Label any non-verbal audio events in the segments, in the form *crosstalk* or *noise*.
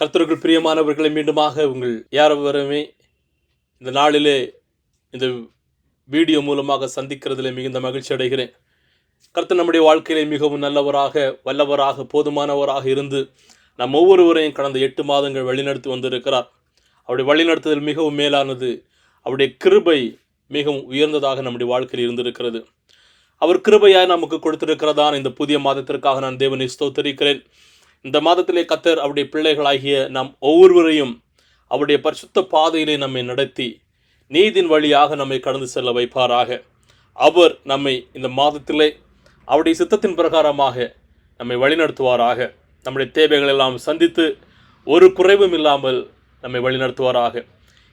கர்த்தருக்குள் பிரியமானவர்களை மீண்டுமாக உங்கள் யாரவருமே இந்த நாளிலே இந்த வீடியோ மூலமாக சந்திக்கிறதில் மிகுந்த மகிழ்ச்சி அடைகிறேன். கர்த்தர் நம்முடைய வாழ்க்கையிலே மிகவும் நல்லவராக வல்லவராக போதுமானவராக இருந்து நம் ஒவ்வொருவரையும் கடந்த எட்டு மாதங்கள் வழிநடத்தி வந்திருக்கிறார். அவருடைய வழிநடத்துதல் மிகவும் மேலானது. அவருடைய கிருபை மிகவும் உயர்ந்ததாக நம்முடைய வாழ்க்கையில் இருந்திருக்கிறது. அவர் கிருபையாய் நமக்கு கொடுத்திருக்கிறதான் இந்த புதிய மாதத்திற்காக நான் தேவனை ஸ்தோத்தரிக்கிறேன். இந்த மாதத்திலே கத்தர் அவருடைய பிள்ளைகளாகிய நாம் ஒவ்வொருவரையும் அவருடைய பரிசுத்த பாதையிலே நம்மை நடத்தி நீதின் வழியாக நம்மை கடந்து செல்ல வைப்பாராக. அவர் நம்மை இந்த மாதத்திலே அவருடைய சித்தத்தின் பிரகாரமாக நம்மை வழிநடத்துவாராக. நம்முடைய தேவைகள் எல்லாம் சந்தித்து ஒரு குறைவும் இல்லாமல் நம்மை வழிநடத்துவாராக.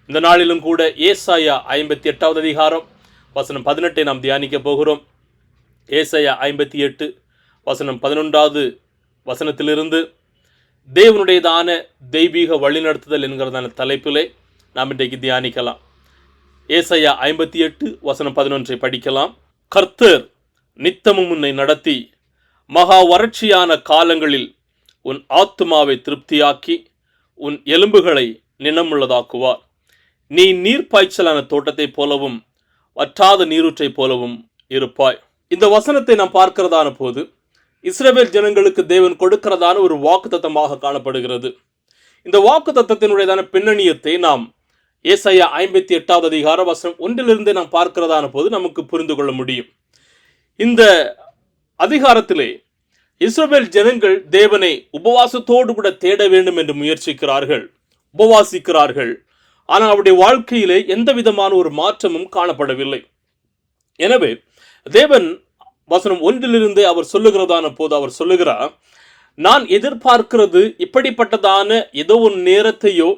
இந்த நாளிலும் கூட ஏசாயா ஐம்பத்தி எட்டாவது அதிகாரம் வசனம் பதினெட்டை நாம் தியானிக்க போகிறோம். ஏசாயா ஐம்பத்தி எட்டு வசனம் பதினொன்றாவது வசனத்திலிருந்து தேவனுடையதான தெய்வீக வழிநடத்துதல் என்கிறதான தலைப்பிலே நாம் இன்றைக்கு தியானிக்கலாம். ஏசையா ஐம்பத்தி எட்டு வசனம் பதினொன்றை படிக்கலாம். கர்த்தர் நித்தமும் உன்னை நடத்தி மகா வறட்சியான காலங்களில் உன் ஆத்துமாவை திருப்தியாக்கி உன் எலும்புகளை நினமுள்ளதாக்குவார் நீ நீர்ப்பாய்ச்சலான தோட்டத்தைப் போலவும் வற்றாத நீரூற்றைப் போலவும் இருப்பாய். இந்த வசனத்தை நாம் பார்க்கிறதான போது இஸ்ரேல் ஜனங்களுக்கு தேவன் கொடுக்கிறதான ஒரு வாக்குத்தத்தமாக காணப்படுகிறது. இந்த வாக்குத்தத்தத்தினுடையதான பின்னணியத்தை நாம் ஏசையா ஐம்பத்தி எட்டாவது அதிகார வசனம் ஒன்றிலிருந்தே நாம் பார்க்கிறதான போது நமக்கு புரிந்து கொள்ள முடியும். இந்த அதிகாரத்திலே இஸ்ரேல் ஜனங்கள் தேவனை உபவாசத்தோடு கூட தேட வேண்டும் என்று முயற்சிக்கிறார்கள் உபவாசிக்கிறார்கள். ஆனால் அவருடைய வாழ்க்கையிலே எந்த விதமான ஒரு மாற்றமும் காணப்படவில்லை. எனவே தேவன் வசனம் ஒன்றிலிருந்து அவர் சொல்லுகிறதான போது அவர் சொல்லுகிறார் நான் எதிர்பார்க்கிறது இப்படிப்பட்டதான ஏதோ ஒரு நேரத்தையோ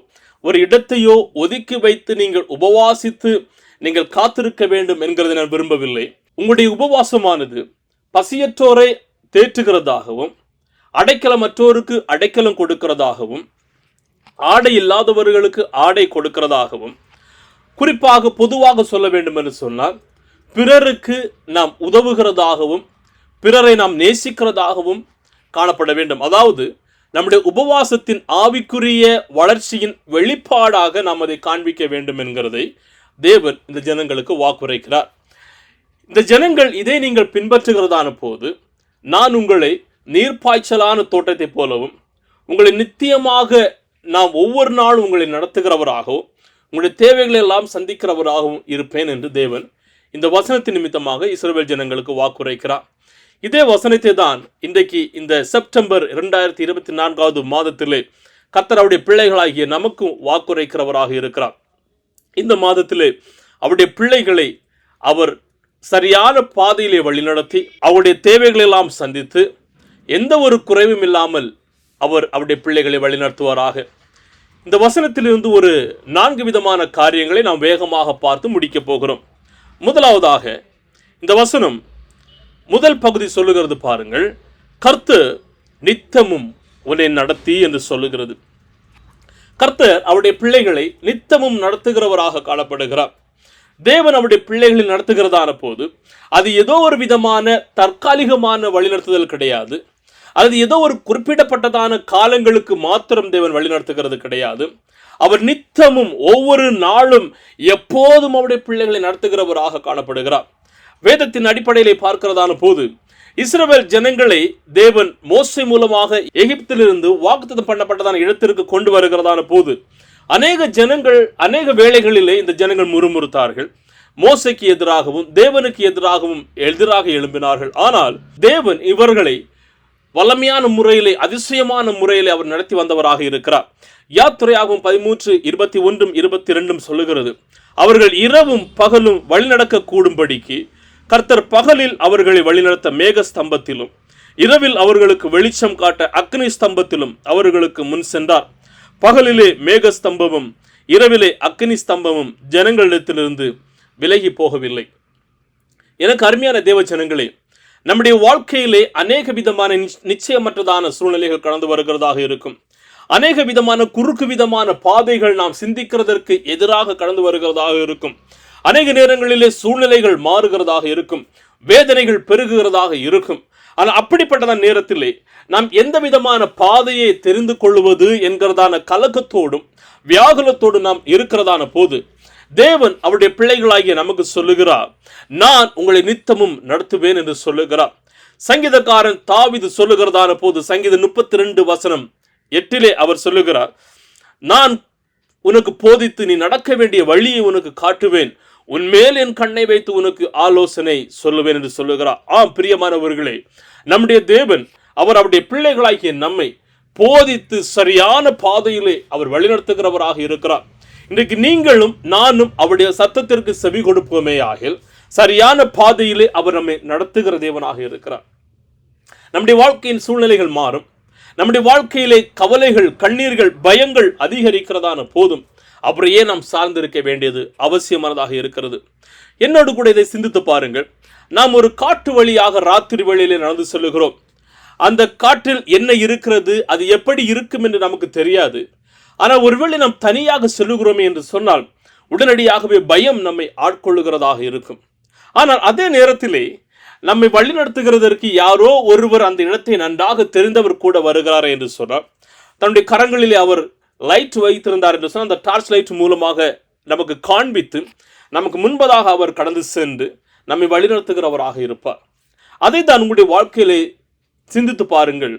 ஒரு இடத்தையோ ஒதுக்கி வைத்து நீங்கள் உபவாசித்து நீங்கள் காத்திருக்க வேண்டும் என்கிறதை நான் விரும்பவில்லை. உங்களுடைய உபவாசமானது பசியற்றோரை தேற்றுகிறதாகவும் அடைக்கலமற்றோருக்கு அடைக்கலம் கொடுக்கிறதாகவும் ஆடை இல்லாதவர்களுக்கு ஆடை கொடுக்கிறதாகவும் குறிப்பாக பொதுவாக சொல்ல வேண்டும் என்று சொன்னால் பிறருக்கு நாம் உதவுகிறதாகவும் பிறரை நாம் நேசிக்கிறதாகவும் காணப்பட வேண்டும். அதாவது நம்முடைய உபவாசத்தின் ஆவிக்குரிய வளர்ச்சியின் வெளிப்பாடாக நாம் அதை காண்பிக்க வேண்டும் என்கிறதை தேவன் இந்த ஜனங்களுக்கு வாக்குரைக்கிறார். இந்த ஜனங்கள் இதை நீங்கள் பின்பற்றுகிறதான போது நான் உங்களை நீர்ப்பாய்ச்சலான தோட்டத்தைப் போலவும் உங்களை நித்தியமாக நாம் ஒவ்வொரு நாளும் உங்களை நடத்துகிறவராகவும் உங்களுடைய தேவைகளை எல்லாம் சந்திக்கிறவராகவும் இருப்பேன் என்று தேவன் இந்த வசனத்தின் நிமித்தமாக இஸ்ரேல் ஜனங்களுக்கு வாக்குரைக்கிறார். இதே வசனத்தை தான் இன்றைக்கு இந்த செப்டம்பர் இரண்டாயிரத்தி இருபத்தி நான்காவது மாதத்திலே கத்தர் பிள்ளைகளாகிய நமக்கும் வாக்குரைக்கிறவராக இருக்கிறார். இந்த மாதத்திலே அவருடைய பிள்ளைகளை அவர் சரியான பாதையிலே வழிநடத்தி அவருடைய தேவைகளை எல்லாம் சந்தித்து எந்த ஒரு குறைவும் இல்லாமல் அவர் அவருடைய பிள்ளைகளை வழிநடத்துவாராக. இந்த வசனத்திலிருந்து ஒரு நான்கு விதமான காரியங்களை நாம் வேகமாக பார்த்து முடிக்கப் போகிறோம். முதலாவதாக இந்த வசனம் முதல் பகுதி சொல்லுகிறது பாருங்கள். கர்த்து நித்தமும் உன்னை நடத்தி என்று சொல்லுகிறது. கர்த்தர் அவருடைய பிள்ளைகளை நித்தமும் நடத்துகிறவராக காணப்படுகிறார். தேவன் அவருடைய பிள்ளைகளை நடத்துகிறதான போது அது ஏதோ ஒரு விதமான தற்காலிகமான வழிநடத்துதல் கிடையாது. அது ஏதோ ஒரு குறிப்பிடப்பட்டதான காலங்களுக்கு மாத்திரம் தேவன் வழிநடத்துகிறது கிடையாது. அவர் நித்தமும் ஒவ்வொரு நாளும் எப்போதும் அவருடைய பிள்ளைகளை நடத்துகிறவராக காணப்படுகிறார். வேதத்தின் அடிப்படையிலே பார்க்கிறதான போது இஸ்ரவேல் ஜனங்களை தேவன் மோசை மூலமாக எகிப்திலிருந்து வாக்குத்தம் பண்ணப்பட்டதான இடத்திற்கு கொண்டு வருகிறதான போது அநேக ஜனங்கள் அநேக வேளைகளிலே இந்த ஜனங்கள் முறுமுறுத்தார்கள். மோசைக்கு எதிராகவும் தேவனுக்கு எதிராகவும் எதிராக எழும்பினார்கள். ஆனால் தேவன் இவர்களை வல்லமையான முறையிலே அதிசயமான முறையிலே அவர் நடத்தி வந்தவராக இருக்கிறார். யாத்துறையாகவும் பதிமூன்று இருபத்தி ஒன்றும் இருபத்தி ரெண்டும் சொல்லுகிறது. அவர்கள் இரவும் பகலும் வழிநடக்க கூடும்படிக்கு கர்த்தர் பகலில் அவர்களை வழிநடத்த மேக ஸ்தம்பத்திலும் இரவில் அவர்களுக்கு வெளிச்சம் காட்ட அக்னி ஸ்தம்பத்திலும் அவர்களுக்கு முன் சென்றார். பகலிலே மேக ஸ்தம்பமும் இரவிலே அக்னி ஸ்தம்பமும் ஜனங்களிடத்திலிருந்து விலகி போகவில்லை. எனக்கு அருமையான தேவ ஜனங்களே நம்முடைய வாழ்க்கையிலே அநேக விதமான நிச்சயமற்றதான சூழ்நிலைகள் கடந்து வருகிறதாக இருக்கும். அநேக விதமான குறுக்கு விதமான பாதைகள் நாம் சிந்திக்கிறதற்கு எதிராக கடந்து வருகிறதாக இருக்கும். அநேக நேரங்களிலே சூழ்நிலைகள் மாறுகிறதாக இருக்கும். வேதனைகள் பெருகுகிறதாக இருக்கும். ஆனால் அப்படிப்பட்டதான நேரத்திலே நாம் எந்த விதமான பாதையை தெரிந்து கொள்வது என்கிறதான கலக்கத்தோடும் வியாகுலத்தோடு நாம் இருக்கிறதான போது தேவன் அவருடைய பிள்ளைகளாகிய நமக்கு சொல்லுகிறார் நான் உங்களை நித்தமும் நடத்துவேன் என்று சொல்லுகிறார். சங்கீதக்காரன் தாவிது சொல்லுகிறதான போது சங்கீத முப்பத்தி ரெண்டு வசனம் எட்டிலே அவர் சொல்லுகிறார் நான் உனக்கு போதித்து நீ நடக்க வேண்டிய வழியை உனக்கு காட்டுவேன். உன்மேல் என் கண்ணை வைத்து உனக்கு ஆலோசனை சொல்லுவேன் என்று சொல்லுகிறார். ஆம் பிரியமானவர்களே நம்முடைய தேவன் அவர் அவருடைய பிள்ளைகளாகிய நம்மை போதித்து சரியான பாதையிலே அவர் வழிநடத்துகிறவராக இருக்கிறார். இன்றைக்கு நீங்களும் நானும் அவருடைய சத்தத்திற்கு செவி கொடுப்போமே ஆகில் சரியான பாதையிலே அவர் நம்மை நடத்துகிற தேவனாக இருக்கிறார். நம்முடைய வாழ்க்கையின் சூழ்நிலைகள் மாறும். நம்முடைய வாழ்க்கையிலே கவலைகள் கண்ணீர்கள் பயங்கள் அதிகரிக்கிறதான போதும் அவரையே நாம் சார்ந்திருக்க வேண்டியது அவசியமானதாக இருக்கிறது. என்னோடு கூட இதை சிந்தித்து பாருங்கள். நாம் ஒரு காட்டு வழியாக ராத்திரி வழியிலே நடந்து செல்லுகிறோம். அந்த காட்டில் என்ன இருக்கிறது அது எப்படி இருக்கும் என்று நமக்கு தெரியாது. ஆனால் ஒருவேளை நாம் தனியாக செல்லுகிறோமே என்று சொன்னால் உடனடியாகவே பயம் நம்மை ஆட்கொள்ளுகிறதாக இருக்கும். ஆனால் அதே நேரத்திலே நம்மை வழிநடத்துகிறதற்கு யாரோ ஒருவர் அந்த இடத்தை நன்றாக தெரிந்தவர் கூட வருகிறார் என்று சொன்னார் தன்னுடைய கரங்களிலே அவர் லைட் வைத்திருந்தார் என்று சொன்னால் அந்த டார்ச் லைட் மூலமாக நமக்கு காண்பித்து நமக்கு முன்பதாக அவர் கடந்து சென்று நம்மை வழிநடத்துகிறவராக இருப்பார். அதை தான் உங்களுடைய வாழ்க்கையிலே சிந்தித்து பாருங்கள்.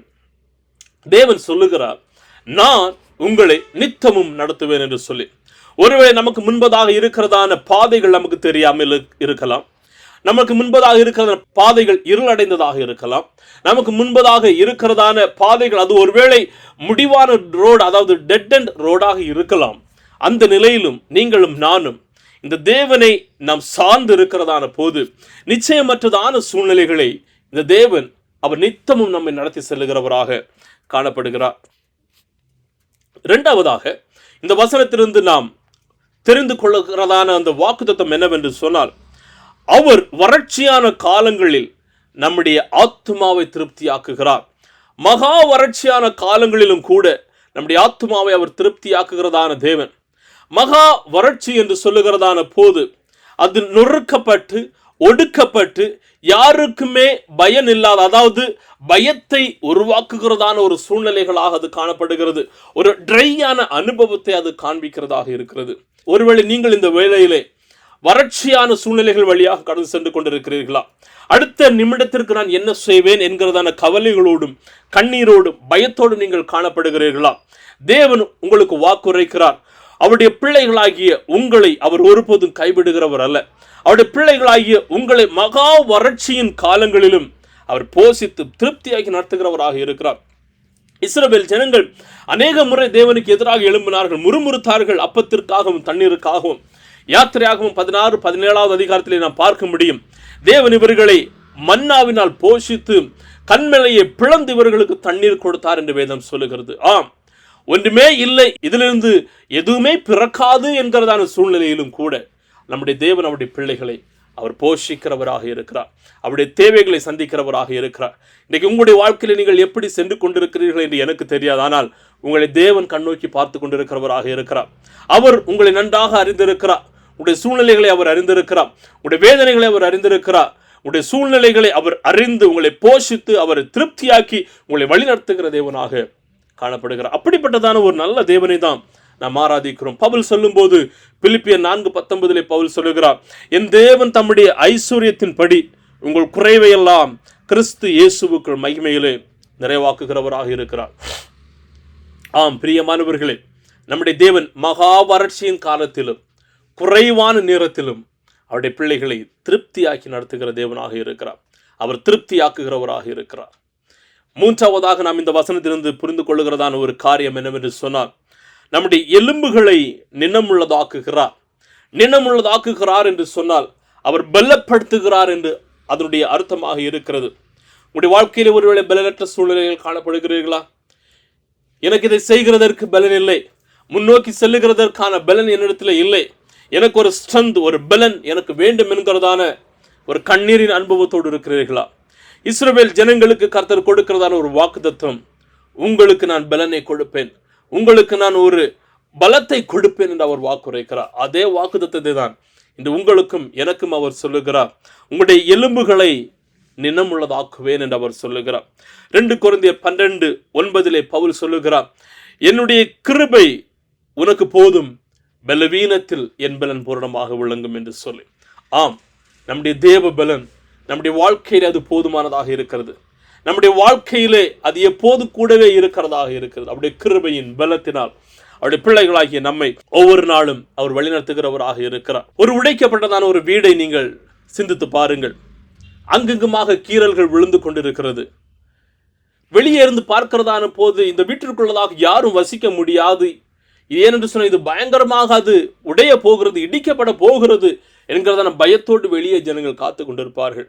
தேவன் சொல்லுகிறார் நான் உங்களை நித்தமும் நடத்துவேன் என்று சொல்லி. ஒருவேளை நமக்கு முன்பதாக இருக்கிறதான பாதைகள் நமக்கு தெரியாமல் இருக்கலாம். நமக்கு முன்பதாக இருக்கிற பாதைகள் இருளடைந்ததாக இருக்கலாம். நமக்கு முன்பதாக இருக்கிறதான பாதைகள் அது ஒருவேளை முடிவான ரோடு அதாவது டெட் அண்ட் ரோடாக இருக்கலாம். அந்த நிலையிலும் நீங்களும் நானும் இந்த தேவனை நாம் சார்ந்து இருக்கிறதான போது நிச்சயமற்றதான சூழ்நிலைகளை இந்த தேவன் அவர் நித்தமும் நம்மை நடத்தி செல்லுகிறவராக காணப்படுகிறார். இரண்டாவதாக இந்த வசனத்திலிருந்து நாம் தெரிந்து கொள்ளுகிறதான அந்த வாக்குத்தத்தம் என்னவென்று சொன்னால் அவர் வறட்சியான காலங்களில் நம்முடைய ஆத்மாவை திருப்தியாக்குகிறார். மகா வறட்சியான காலங்களிலும் கூட நம்முடைய ஆத்மாவை அவர் திருப்தியாக்குகிறதான தேவன். மகா வறட்சி என்று சொல்லுகிறதான போது அது நொறுக்கப்பட்டு ஒடுக்கப்பட்டு யாருக்குமே பயன் இல்லாத அதாவது பயத்தை உருவாக்குகிறதான ஒரு சூழ்நிலைகளாக அது காணப்படுகிறது. ஒரு ட்ரையான அனுபவத்தை அது காண்பிக்கிறதாக இருக்கிறது. ஒருவேளை நீங்கள் இந்த வேலையிலே வறட்சியான சூழ்நிலைகள் வழியாக கடந்து சென்று கொண்டிருக்கிறீர்களா? அடுத்த நிமிடத்திற்கு நான் என்ன செய்வேன் என்கிறதான கவலைகளோடும் கண்ணீரோடும் பயத்தோடும் நீங்கள் காணப்படுகிறீர்களா? தேவன் உங்களுக்கு வாக்குரைக்கிறார். அவருடைய பிள்ளைகளாகிய உங்களை அவர் ஒருபோதும் கைவிடுகிறவர் அல்ல. அவருடைய பிள்ளைகளாகிய உங்களை மகா வறட்சியின் காலங்களிலும் அவர் போஷித்து திருப்தியாகி நடத்துகிறவராக இருக்கிறார். இஸ்ரவேல் ஜனங்கள் அநேக முறை தேவனுக்கு எதிராக எழும்பினார்கள். முறுமுறுத்தார்கள். அப்பத்திற்காகவும் தண்ணீருக்காகவும். யாத்திரையாகவும் பதினாறு பதினேழாவது அதிகாரத்திலே நாம் பார்க்க முடியும். தேவன் இவர்களை மன்னாவினால் போஷித்து கண்மலையை பிளந்து இவர்களுக்கு தண்ணீர் கொடுத்தார் என்று வேதம் சொல்லுகிறது. ஆம். ஒன்றுமே இல்லை. இதிலிருந்து எதுவுமே பிறக்காது என்கிறதான சூழ்நிலையிலும் கூட நம்முடைய தேவன் அவருடைய பிள்ளைகளை அவர் போஷிக்கிறவராக இருக்கிறார். அவருடைய தேவைகளை சந்திக்கிறவராக இருக்கிறார். இன்றைக்கு உங்களுடைய வாழ்க்கையில் நீங்கள் எப்படி சென்று கொண்டிருக்கிறீர்கள் என்று எனக்கு தெரியாது. ஆனால் உங்களை தேவன் கண்ணோக்கி பார்த்து கொண்டிருக்கிறவராக இருக்கிறார். அவர் உங்களை நன்றாக அறிந்திருக்கிறார். உங்களுடைய சூழ்நிலைகளை அவர் அறிந்திருக்கிறார். உங்களுடைய வேதனைகளை அவர் அறிந்திருக்கிறார். உங்களுடைய சூழ்நிலைகளை அவர் அறிந்து உங்களை போஷித்து அவரை திருப்தியாக்கி உங்களை வழிநடத்துகிற தேவனாக காணப்படுகிறார். அப்படிப்பட்டதான ஒரு நல்ல தேவனை தான் நாம் ஆராதிக்கிறோம். பவுல் சொல்லும்போது பிலிப்பிய நான்கு பத்தொன்பதிலே பவுல் சொல்லுகிறார் என் தேவன் தம்முடைய ஐஸ்வர்யத்தின்படி உங்கள் குறைவையெல்லாம் கிறிஸ்து இயேசுவுக்குள் மகிமையிலே நிறைவாக்குகிறவராக இருக்கிறார். ஆம் பிரியமானவர்களே நம்முடைய தேவன் மகா வறட்சியின் காலத்திலும் குறைவான நேரத்திலும் அவருடைய பிள்ளைகளை திருப்தியாக்கி நடத்துகிற தேவனாக இருக்கிறார். அவர் திருப்தியாக்குகிறவராக இருக்கிறார். மூன்றாவதாக நாம் இந்த வசனத்திலிருந்து புரிந்து கொள்ளுகிறதான ஒரு காரியம் என்னவென்று சொன்னால் நம்முடைய எலும்புகளை நினமுள்ளதாக்குகிறார் நினமுள்ளதாக்குகிறார் என்று சொன்னால் அவர் பலப்படுத்துகிறார் என்று அதனுடைய அர்த்தமாக இருக்கிறது. உங்களுடைய வாழ்க்கையில் ஒருவேளை பலனற்ற சூழ்நிலைகள் காணப்படுகிறீர்களா? எனக்கு இதை செய்கிறதற்கு பலன் இல்லை. முன்னோக்கி செல்லுகிறதற்கான பலன் என்னிடத்தில் இல்லை. எனக்கு ஒரு ஸ்ட்ரென்த் ஒரு பலன் எனக்கு வேண்டும் என்கிறதான ஒரு கண்ணீரின் அனுபவத்தோடு இருக்கிறீர்களா? இஸ்ரவேல் ஜனங்களுக்கு கர்த்தர் கொடுக்கிறதான ஒரு வாக்குதத்துவம் உங்களுக்கு நான் பலனை கொடுப்பேன். உங்களுக்கு நான் ஒரு பலத்தை கொடுப்பேன் என்று அவர் வாக்குரைக்கிறார். அதே வாக்குதத்தத்தை தான் இந்த உங்களுக்கும் எனக்கும் அவர் சொல்லுகிறார். உங்களுடைய எலும்புகளை நினமுள்ளதாக்குவேன் என்று அவர் சொல்லுகிறார். ரெண்டு குழந்தைய பன்னெண்டு ஒன்பதிலே பவுல் சொல்லுகிறார் என்னுடைய கிருபை உனக்கு போதும். பலவீனத்தில் என் பலன் பூரணமாக விளங்கும் என்று சொல்லி. ஆம் நம்முடைய தேவ பலன் நம்முடைய வாழ்க்கையில் அது போதுமானதாக இருக்கிறது. நம்முடைய வாழ்க்கையிலே அது எப்போது கூடவே இருக்கிறதாக இருக்கிறது. அவருடைய கிருபையின் பலத்தினால் அவருடைய பிள்ளைகளாகிய நம்மை ஒவ்வொரு நாளும் அவர் வழிநடத்துகிறவராக இருக்கிறார். ஒரு உடைக்கப்பட்டதான ஒரு வீடை நீங்கள் சிந்தித்து பாருங்கள். அங்கங்குமாக கீறல்கள் விழுந்து கொண்டிருக்கிறது. வெளியே இருந்து பார்க்கிறதான போது இந்த வீட்டிற்குள்ளதாக யாரும் வசிக்க முடியாது. ஏனென்று சொன்னால் இது பயங்கரமாக அது உடைய போகிறது இடிக்கப்பட போகிறது என்கிறதான பயத்தோடு வெளியே ஜனங்கள் காத்து கொண்டிருப்பார்கள்.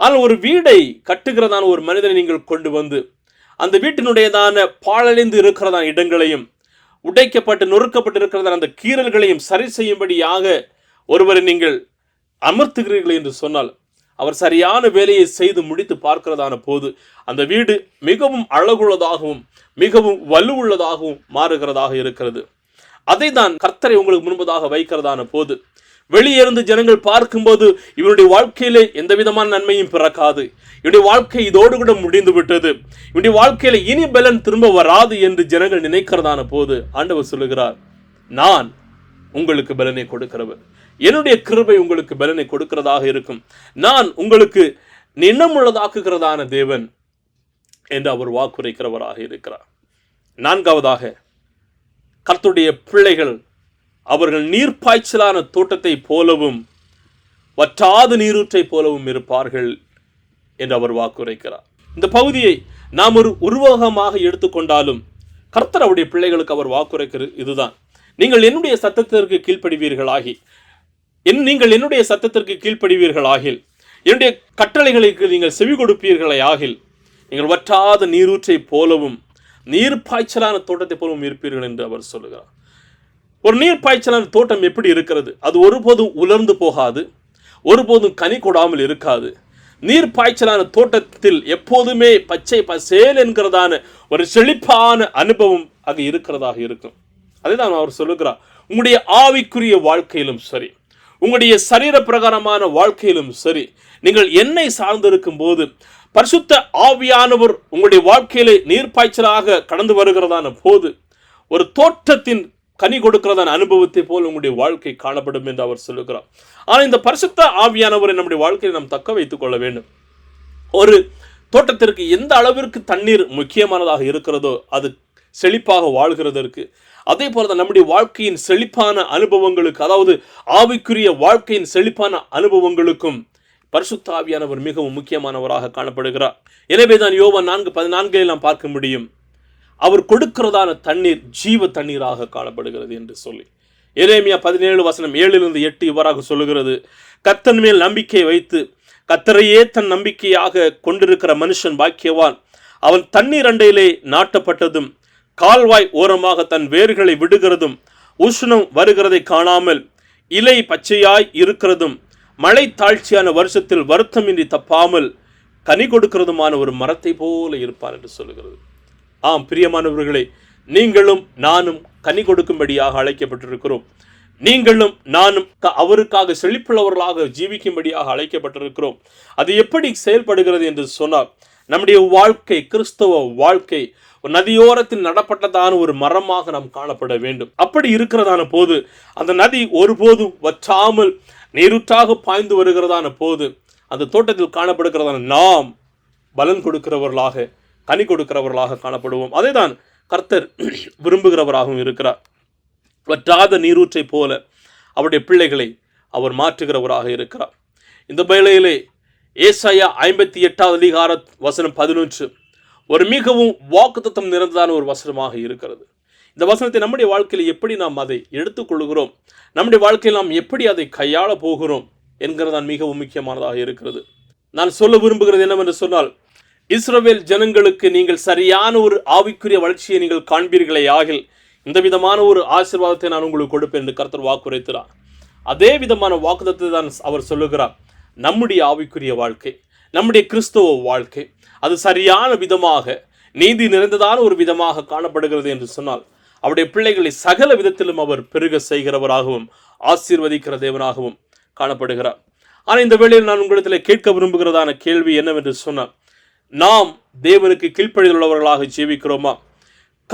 ஆனால் ஒரு வீடை கட்டுகிறதான ஒரு மனிதனை நீங்கள் கொண்டு வந்து அந்த வீட்டினுடையதான பாழடைந்து இருக்கிறதான இடங்களையும் உடைக்கப்பட்டு நொறுக்கப்பட்டு இருக்கிறதான அந்த கீறல்களையும் சரி செய்யும்படியாக ஒருவரை நீங்கள் அமர்த்துகிறீர்கள் என்று சொன்னால் அவர் சரியான வேலையை செய்து முடித்து பார்க்கிறதான போது அந்த வீடு மிகவும் அழகுள்ளதாகவும் மிகவும் வலுவுள்ளதாகவும் மாறுகிறதாக இருக்கிறது. அதை தான் கர்த்தரை உங்களுக்கு முன்பதாக வைக்கிறதான போது வெளியே இருந்து ஜனங்கள் பார்க்கும்போது இவனுடைய வாழ்க்கையிலே எந்த விதமான நன்மையும் பிறக்காது. இவனுடைய வாழ்க்கை இதோடு கூட முடிந்து விட்டது இவனுடைய வாழ்க்கையில இனி பலன் திரும்ப வராது என்று ஜனங்கள் நினைக்கிறதான போது ஆண்டவர் சொல்லுகிறார் நான் உங்களுக்கு பலனை கொடுக்கிறவர். என்னுடைய கிருபை உங்களுக்கு பலனை கொடுக்கிறதாக இருக்கும். நான் உங்களுக்கு நினமுள்ளதாக்குகிறதான தேவன் என்று அவர் வாக்குரைக்கிறவராக இருக்கிறார். நான்காவதாக கர்த்துடைய பிள்ளைகள் அவர்கள் நீர்ப்பாய்ச்சலான தோட்டத்தை போலவும் வற்றாத நீரூற்றை போலவும் இருப்பார்கள் என்று அவர் வாக்குரைக்கிறார். இந்த பகுதியை நாம் ஒரு உருவகமாக எடுத்துக்கொண்டாலும் கர்த்தர் அவருடைய பிள்ளைகளுக்கு அவர் வாக்குரைக்கிறது இதுதான். நீங்கள் என்னுடைய சத்தத்திற்கு கீழ்ப்படுவீர்களாகி என் நீங்கள் என்னுடைய சத்தத்திற்கு கீழ்ப்படுவீர்களாகில் என்னுடைய கட்டளைகளுக்கு நீங்கள் செவி கொடுப்பீர்களே ஆகில் நீங்கள் வற்றாத நீரூற்றை போலவும் நீர் பாய்ச்சலான தோட்டத்தை போலவும் இருப்பீர்கள் என்று அவர் சொல்லுகிறார். ஒரு நீர் பாய்ச்சலான தோட்டம் எப்படி இருக்கிறது? அது ஒருபோதும் உலர்ந்து போகாது ஒருபோதும் கனி கொடாமல் இருக்காது. நீர் பாய்ச்சலான தோட்டத்தில் எப்போதுமே பச்சை பசேல் என்கிறதான ஒரு செழிப்பான அனுபவம் அது இருக்கிறதாக இருக்கும். அதுதான் அவர் சொல்லுகிறார். உங்களுடைய ஆவிக்குரிய வாழ்க்கையிலும் சரி உங்களுடைய சரீர பிரகாரமான வாழ்க்கையிலும் சரி நீங்கள் என்னை சார்ந்திருக்கும் போது பரிசுத்த ஆவியானவர் உங்களுடைய வாழ்க்கையிலே நீர்ப்பாய்ச்சலாக கடந்து வருகிறதான போது ஒரு தோட்டத்தின் கனி கொடுக்கிறதான அனுபவத்தை போல் உங்களுடைய வாழ்க்கை காணப்படும் என்று அவர் சொல்லுகிறார். ஆனால் இந்த பரிசுத்த ஆவியானவரை நம்முடைய வாழ்க்கையை நாம் தக்க வைத்துக் கொள்ள வேண்டும். ஒரு தோட்டத்திற்கு எந்த அளவிற்கு தண்ணீர் முக்கியமானதாக இருக்கிறதோ அது செழிப்பாக வாழ்கிறதற்கு அதே போல தான் நம்முடைய வாழ்க்கையின் செழிப்பான அனுபவங்களுக்கு அதாவது ஆவிக்குரிய வாழ்க்கையின் செழிப்பான அனுபவங்களுக்கும் பரிசுத்த ஆவியானவர் மிகவும் முக்கியமானவராக காணப்படுகிறார். எனவே தான் யோவன் நான்கு பதினான்கில் நாம் பார்க்க முடியும். அவர் கொடுக்கிறதான தண்ணீர் ஜீவ தண்ணீராக காணப்படுகிறது என்று சொல்லி. எரேமியா பதினேழு வசனம் ஏழிலிருந்து எட்டு இவ்வாறாக சொல்லுகிறது. கத்தன் மேல் நம்பிக்கை வைத்து கத்தரையே தன் நம்பிக்கையாக கொண்டிருக்கிற மனுஷன் பாக்கியவான். அவன் தண்ணீர் அண்டையிலே நாட்டப்பட்டதும் கால்வாய் ஓரமாக தன் வேர்களை விடுகிறதும் உஷ்ணம் வருகிறதை காணாமல் இலை பச்சையாய் இருக்கிறதும் மழை தாழ்ச்சியான வருஷத்தில் வருத்தமின்றி தப்பாமல் கனி கொடுக்கிறதுமான ஒரு மரத்தை போல இருப்பான் என்று சொல்லுகிறது. ஆம் பிரியமானவர்களே நீங்களும் நானும் கனி கொடுக்கும்படியாக அழைக்கப்பட்டிருக்கிறோம். நீங்களும் நானும் க- அவருக்காக செழிப்புள்ளவர்களாக ஜீவிக்கும்படியாக அழைக்கப்பட்டிருக்கிறோம். அது எப்படி செயல்படுகிறது என்று சொன்னால் நம்முடைய வாழ்க்கை கிறிஸ்தவ வாழ்க்கை ஒரு நதியோரத்தில் நடப்பட்டதான ஒரு மரமாக நாம் காணப்பட வேண்டும். அப்படி இருக்கிறதான போது அந்த நதி ஒருபோதும் வற்றாமல் நீருற்றாக பாய்ந்து வருகிறதான போது அந்த தோட்டத்தில் காணப்படுகிறதான நாம் பலன் கொடுக்கிறவர்களாக கனி கொடுக்கிறவர்களாக காணப்படுவோம். அதேதான் கர்த்தர் *clears throat* விரும்புகிறவராகவும் இருக்கிறார். வற்றாத நீரூற்றை போல அவருடைய பிள்ளைகளை அவர் மாற்றுகிறவராக இருக்கிறார். இந்த வேளையிலே ஏசாயா ஐம்பத்தி எட்டாவது அதிகார வசனம் பதினொன்று ஒரு மிகவும் வாக்குத்தத்தம் நிறைந்ததான ஒரு வசனமாக இருக்கிறது. இந்த வசனத்தை நம்முடைய வாழ்க்கையில் எப்படி நாம் அதை எடுத்துக்கொள்கிறோம்? நம்முடைய வாழ்க்கையில் நாம் எப்படி அதை கையாள போகிறோம்? என்கிறதான் மிகவும் முக்கியமானதாக இருக்கிறது. நான் சொல்ல விரும்புகிறது என்னவென்று சொன்னால் இஸ்ரவேல் ஜனங்களுக்கு நீங்கள் சரியான ஒரு ஆவிக்குரிய வளர்ச்சியை நீங்கள் காண்பீர்களே ஆகில் இந்த விதமான ஒரு ஆசீர்வாதத்தை நான் உங்களுக்கு கொடுப்பேன் என்று கர்த்தர் வாக்குரைத்தார் அதே விதமான வாக்குதத்தை தான் அவர் சொல்லுகிறார். நம்முடைய ஆவிக்குரிய வாழ்க்கை நம்முடைய கிறிஸ்தவ வாழ்க்கை அது சரியான விதமாக நீதி நிறைந்ததான ஒரு விதமாக காணப்படுகிறது என்று சொன்னால் அவருடைய பிள்ளைகளை சகல விதத்திலும் அவர் பெருக செய்கிறவராகவும் ஆசீர்வதிக்கிற தேவனாகவும் காணப்படுகிறார். ஆனால் இந்த வேளையில் நான் உங்களிடத்தில் கேட்க விரும்புகிறதான கேள்வி என்னவென்று சொன்னால் நாம் தேவனுக்கு கீழ்ப்படிந்துள்ளவர்களாக ஜீவிக்கிறோமா?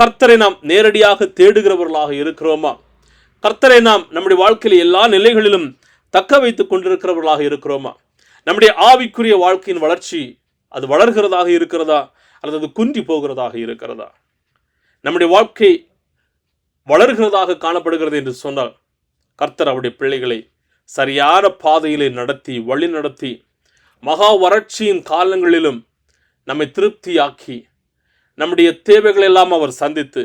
கர்த்தரை நாம் நேரடியாக தேடுகிறவர்களாக இருக்கிறோமா? கர்த்தரை நாம் நம்முடைய வாழ்க்கையில் எல்லா நிலைகளிலும் தக்க வைத்துக் கொண்டிருக்கிறவர்களாக இருக்கிறோமா? நம்முடைய ஆவிக்குரிய வாழ்க்கையின் வளர்ச்சி அது வளர்கிறதாக இருக்கிறதா? அல்லது அது குன்றி போகிறதாக இருக்கிறதா? நம்முடைய வாழ்க்கை வளர்கிறதாக காணப்படுகிறது என்று சொன்னால் கர்த்தர் அவருடைய பிள்ளைகளை சரியான பாதையிலே நடத்தி வழி நடத்தி மகா வறட்சியின் காலங்களிலும் நம்மை திருப்தியாக்கி நம்முடைய தேவைகள் எல்லாம் அவர் சந்தித்து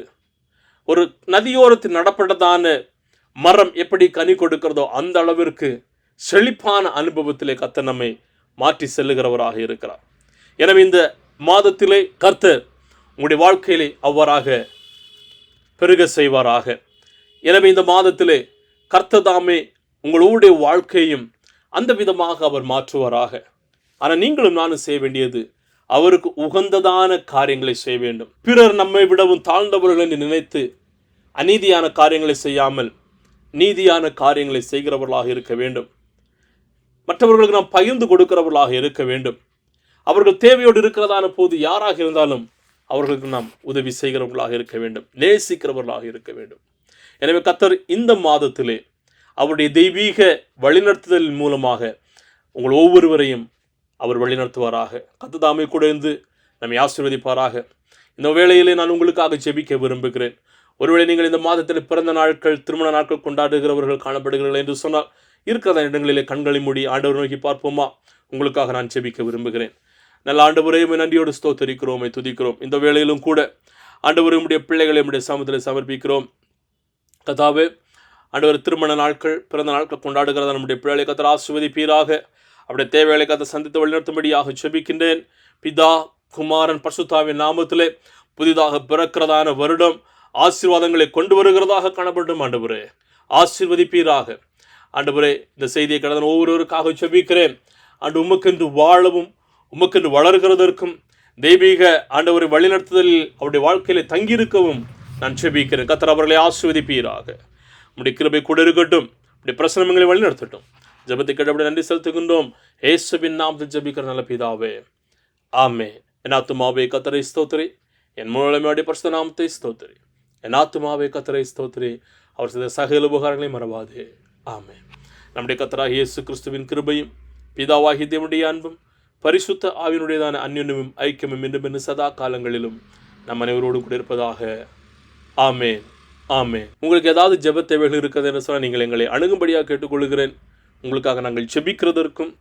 ஒரு நதியோரத்தில் நடப்பட்டதான மரம் எப்படி கனி கொடுக்கிறதோ அந்த அளவிற்கு செழிப்பான அனுபவத்திலே கத்த நம்மை மாற்றி செல்லுகிறவராக இருக்கிறார். எனவே இந்த மாதத்திலே கர்த்தர் உங்களுடைய வாழ்க்கையிலே அவ்வாறாக பெருக செய்வாராக. எனவே இந்த மாதத்திலே கர்த்ததாமே உங்களுடைய வாழ்க்கையும் அந்த விதமாக அவர் மாற்றுவாராக. ஆனால் நீங்களும் நானும் செய்ய வேண்டியது அவருக்கு உகந்ததான காரியங்களை செய்ய வேண்டும். பிறர் நம்மை விடவும் தாழ்ந்தவர்கள் என்று நினைத்து அநீதியான காரியங்களை செய்யாமல் நீதியான காரியங்களை செய்கிறவர்களாக இருக்க வேண்டும். மற்றவர்களுக்கு நாம் பகிர்ந்து கொடுக்கிறவர்களாக இருக்க வேண்டும். அவர்கள் தேவையோடு இருக்கிறதான போது யாராக இருந்தாலும் அவர்களுக்கு நாம் உதவி செய்கிறவர்களாக இருக்க வேண்டும். நேசிக்கிறவர்களாக இருக்க வேண்டும். எனவே கத்தர் இந்த மாதத்திலே அவருடைய தெய்வீக வழிநடத்துதலின் மூலமாக உங்கள் ஒவ்வொருவரையும் அவர் வழிநடத்துவாராக. கத்ததாமை கூட இருந்து நம்மை ஆசீர்வதிப்பாராக. இந்த வேளையிலே நான் உங்களுக்காக ஜெபிக்க விரும்புகிறேன். ஒருவேளை நீங்கள் இந்த மாதத்தில் பிறந்த நாட்கள் திருமண நாட்கள் கொண்டாடுகிறவர்கள் காணப்படுகிறீர்கள் என்று சொன்னால் இருக்கிற இடங்களிலே கண்களை மூடி ஆண்டவர் நோக்கி பார்ப்போமா? உங்களுக்காக நான் ஜெபிக்க விரும்புகிறேன். நல்ல ஆண்டவரையும் நன்றியோடு ஸ்தோத்தரிக்கிறோம் துதிக்கிறோம். இந்த வேளையிலும் கூட ஆண்டவரை உடைய பிள்ளைகளை உடைய சமூகத்தில் சமர்ப்பிக்கிறோம். கதாவே ஆண்டவர் திருமண நாட்கள் பிறந்த நாட்கள் கொண்டாடுகிறத நம்முடைய பிள்ளைகளை கத்தர் ஆசிர்வதிப்பீராக. அவருடைய தேவைகளை கதை சந்தித்து வழிநடத்தும்படியாக செபிக்கின்றேன். பிதா குமாரன் பர்சுத்தாவின் நாமத்திலே புதிதாக பிறக்கிறதான வருடம் ஆசீர்வாதங்களை கொண்டு வருகிறதாக காணப்படும் ஆண்டவரே. ஆசீர்வதிப்பீராக. ஆண்டவரே இந்த செய்தியை கடந்த ஒவ்வொருவருக்காக செபிக்கிறேன். ஆண்டு உமக்கென்று வாழவும் உமக்கென்று வளர்கிறதற்கும் தெய்வீக ஆண்டவரை வழிநடத்துதலில் அவருடைய வாழ்க்கையில தங்கியிருக்கவும் நான் செபிக்கிறேன். கத்தர் அவர்களை ஆசீர்வதிப்பீராக. உடைய கிருபை கூட இருக்கட்டும் உடைய பிரசனங்களை வழிநடத்தட்டும். ஜெபத்தை கேட்டபடி நன்றி செலுத்துகின்றோம். ஏசுவின் நாமத்தில் ஜபிக்கிற நல்ல பிதாவே. ஆமே என் ஆத்துமாவே கத்தரை ஸ்தோத்திரி. என் மூலமையுடைய பரிசுத்த நாமத்தை ஸ்தோத்திரி. என் ஆத்துமாவே கத்தரை ஸ்தோத்திரி. அவர் செய்த சகல உபகாரங்களை மறவாதே. ஆமே நம்முடைய கத்தராக இயேசு கிறிஸ்துவின் கிருபையும் பிதாவாகி தேவனுடைய அன்பும் பரிசுத்த ஆவினுடையதான அந்யுன்யமும் ஐக்கியமும் இன்றும் இன்னும் சதா காலங்களிலும் நம் அனைவரோடு கூட இருப்பதாக. ஆமேன். ஆமே உங்களுக்கு ஏதாவது ஜெப தேவைகள் இருக்கிறது என்று சொன்னால் நீங்கள் எங்களை அணுகும்படியாக கேட்டுக்கொள்கிறேன். உங்களுக்காக நாங்கள் ஜெபிக்கிறதற்கும்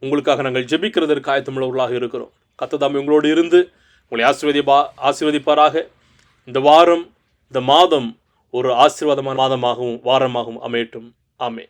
உங்களுக்காக நாங்கள் ஜெபிக்கிறதற்கு ஆயத்தமுள்ளவர்களாக இருக்கிறோம். கத்ததாமே உங்களோடு இருந்து உங்களை ஆசீர்வதிப்பா ஆசீர்வதிப்பாராக. இந்த வாரம் இந்த மாதம் ஒரு ஆசீர்வாதமான மாதமாகவும் வாரமாகவும் அமையட்டும். ஆமே